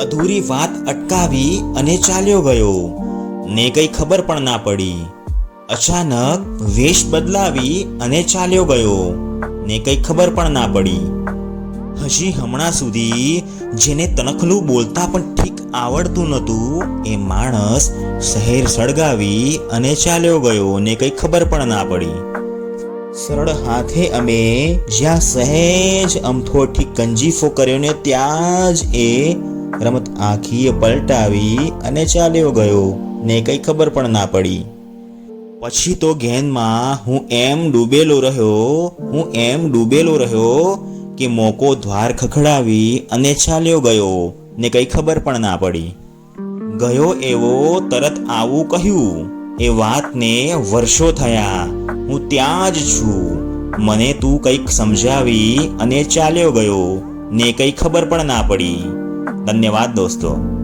અધૂરી વાત અટકાવી અને ચાલ્યો ગયો. ને કઈ ખબર પણ ના પડી. અચાનક વેશ બદલાવી અને ચાલ્યો ગયો. ને કઈ ખબર પણ ના પડી. હજી હમણાં સુધી જેને તનખલું બોલતા પણ ઠીક આવડતું નહોતું, એ માણસ શહેર સળગાવી અને ચાલ્યો ગયો ને કઈ ખબર પણ ના પડી. સરળ હાથે અમે જ્યાં સહેજ અમથો ઠીક કંજીફો કર્યો ને ત્યાં જ એ રમત આખીએ પલટાવી અને ચાલ્યો ગયો. ને કઈ ખબર પણ ના પડી. પછી તો ગેંદમાં હું એમ ડૂબેલો રહ્યો, હું એમ ડૂબેલો રહ્યો કે મોકો દ્વાર ખખડાવી અને ચાલ્યો ગયો. ને કઈ ખબર પણ ના પડી. ગયો એવો તરત આવું કહ્યું. એ વાતને વર્ષો થયા. હું ત્યાં જ છું. મને તું કંઈક સમજાવી અને ચાલ્યો ગયો. ને કંઈ ખબર પણ ના પડી. ધન્યવાદ દોસ્તો.